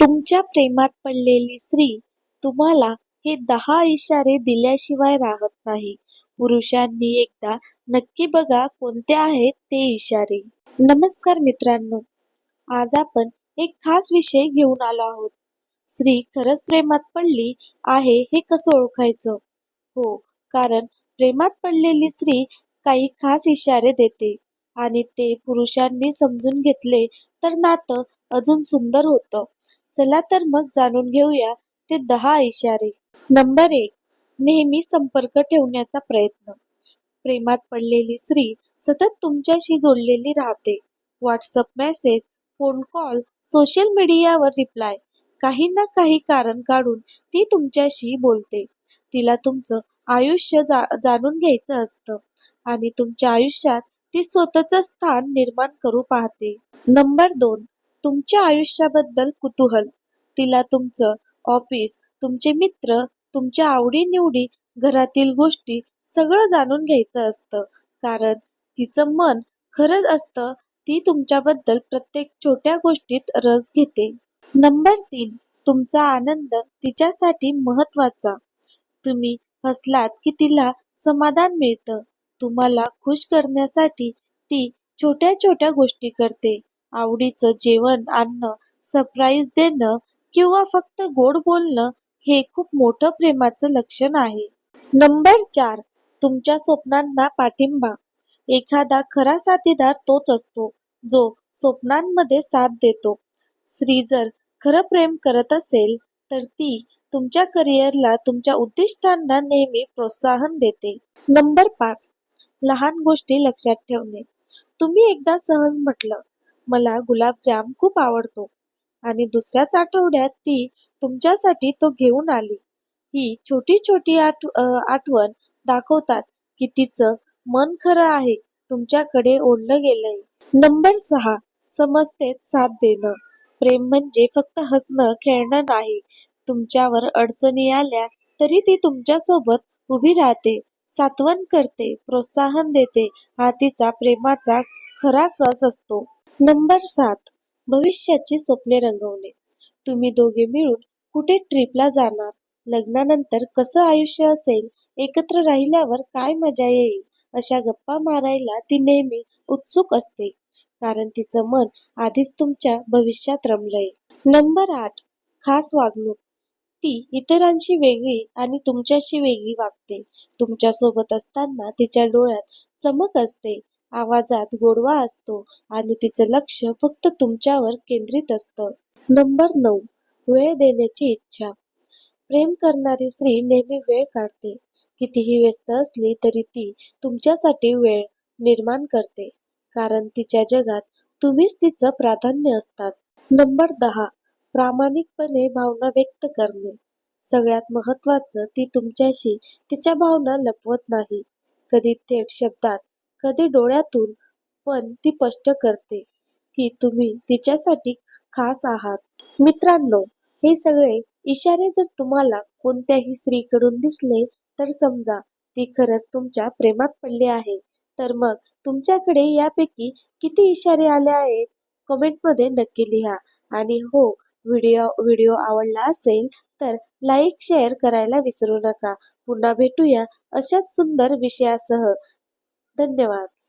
तुमच्या प्रेमात पडलेली स्त्री तुम्हाला हे दहा इशारे दिल्याशिवाय राहत नाही. पुरुषांनी एकदा नक्की बघा कोणते आहेत ते इशारे. नमस्कार मित्रांनो आज आपण एक खास विषय घेऊन आलो आहोत. स्त्री खरंच प्रेमात पडली आहे हे कसं ओळखायचं? हो कारण प्रेमात पडलेली स्त्री काही खास इशारे देते आणि ते पुरुषांनी समजून घेतले तर नातं अजून सुंदर होतं. चला तर मग जाणून घेऊया ते दहा इशारे. नंबर एक नेहमी संपर्क ठेवण्याचा प्रयत्न. प्रेमात पडलेली स्त्री सतत तुमच्याशी जोडलेली राहते. WhatsApp message phone call social मीडियावर रिप्लाय काही ना काही कारण काढून ती तुमच्याशी बोलते. तिला तुमचं आयुष्य जा जाणून घ्यायचं असतं आणि तुमच्या आयुष्यात ती स्वतःचं स्थान निर्माण करू पाहते. नंबर दोन तुमच्या आयुष्याबद्दल कुतूहल. तिला तुमचं ऑफिस तुमचे मित्र तुमच्या आवडीनिवडी घरातील गोष्टी सगळं जाणून घ्यायचं असतं. कारण तिचं मन खरंच असतं ती तुमच्याबद्दल प्रत्येक छोट्या गोष्टीत रस घेते. नंबर तीन तुमचा आनंद तिच्यासाठी महत्त्वाचा तुम्ही हसलात की तिला समाधान मिळतं. तुम्हाला खुश करण्यासाठी ती छोट्या छोट्या गोष्टी करते. आवडीचं जेवण आणणं सरप्राईज देणं किंवा फक्त गोड बोलणं हे खूप मोठं प्रेमाचं लक्षण आहे. नंबर चार तुमच्या स्वप्नांना पाठिंबा. एखादा खरा साथीदार तोच असतो जो स्वप्नांमध्ये साथ देतो. स्त्री जर खरं प्रेम करत असेल तर ती तुमच्या करिअरला तुमच्या उद्दिष्टांना नेहमी प्रोत्साहन देते. नंबर पाच लहान गोष्टी लक्षात ठेवणे. तुम्ही एकदा सहज म्हटलं मला गुलाबजाम खूप आवडतो. आणि दुसऱ्याच आठवड्यात ती तुमच्यासाठी तो घेऊन आली. ही छोटी छोटी आठ आठवण दाखवतात की तिचं मन खरं आहे तुमच्याकडे ओढलं गेलंय. नंबर सहा समजतेत साथ देणं. प्रेम म्हणजे फक्त हसणं खेळणं नाही. तुमच्यावर अडचणी आल्या तरी ती तुमच्यासोबत उभी राहते सात्वन करते प्रोत्साहन देते. हा तिचा प्रेमाचा खरा कस असतो. नंबर सात. भविष्याची स्वप्ने रंगवणे. तुम्ही दोघे मिळून कुठे ट्रिपला जाणार? लग्नानंतर कसं आयुष्य असेल? एकत्र राहिल्यावर काय मजा येईल? अशा गप्पा मारायला ती नेहमी उत्सुक असते. कारण तिचं मन आधीच तुमच्या भविष्यात रमलंय. नंबर आठ. खास वागणूक. ती इतरांशी वेगळी आणि तुमच्याशी वेगळी वागते. तुमच्यासोबत असताना तिच्या डोळ्यात चमक असते. आवाजात गोडवा असतो आणि तिचं लक्ष फक्त तुमच्यावर केंद्रित असतं. नंबर नऊ. वेळ देण्याची इच्छा. प्रेम करणारी स्त्री नेहमी वेळ काढते. कितीही व्यस्त असली तरी ती तुमच्यासाठी वेळ निर्माण करते. कारण तिच्या जगात तुम्हीच तिचं प्राधान्य असतात. नंबर दहा. प्रामाणिकपणे भावना व्यक्त करणे. सगळ्यात महत्वाचं ती तुमच्याशी तिच्या भावना लपवत नाही. कधी थेट शब्दात कधी डोळ्यातून पण ती स्पष्ट करते की तुम्ही तिच्यासाठी खास आहात. मित्रांनो हे सगळे इशारे जर तुम्हाला कोणत्याही स्त्रीकडून दिसले तर समजा ती खरंच तुमच्या प्रेमात पडली आहे. तर मग तुमच्याकडे यापैकी किती इशारे आले आहेत? कमेंटमध्ये नक्की लिहा. आणि हो व्हिडिओ व्हिडिओ आवडला असेल तर लाईक शेअर करायला विसरू नका. पुन्हा भेटूया अशाच सुंदर विषयासह. धन्यवाद.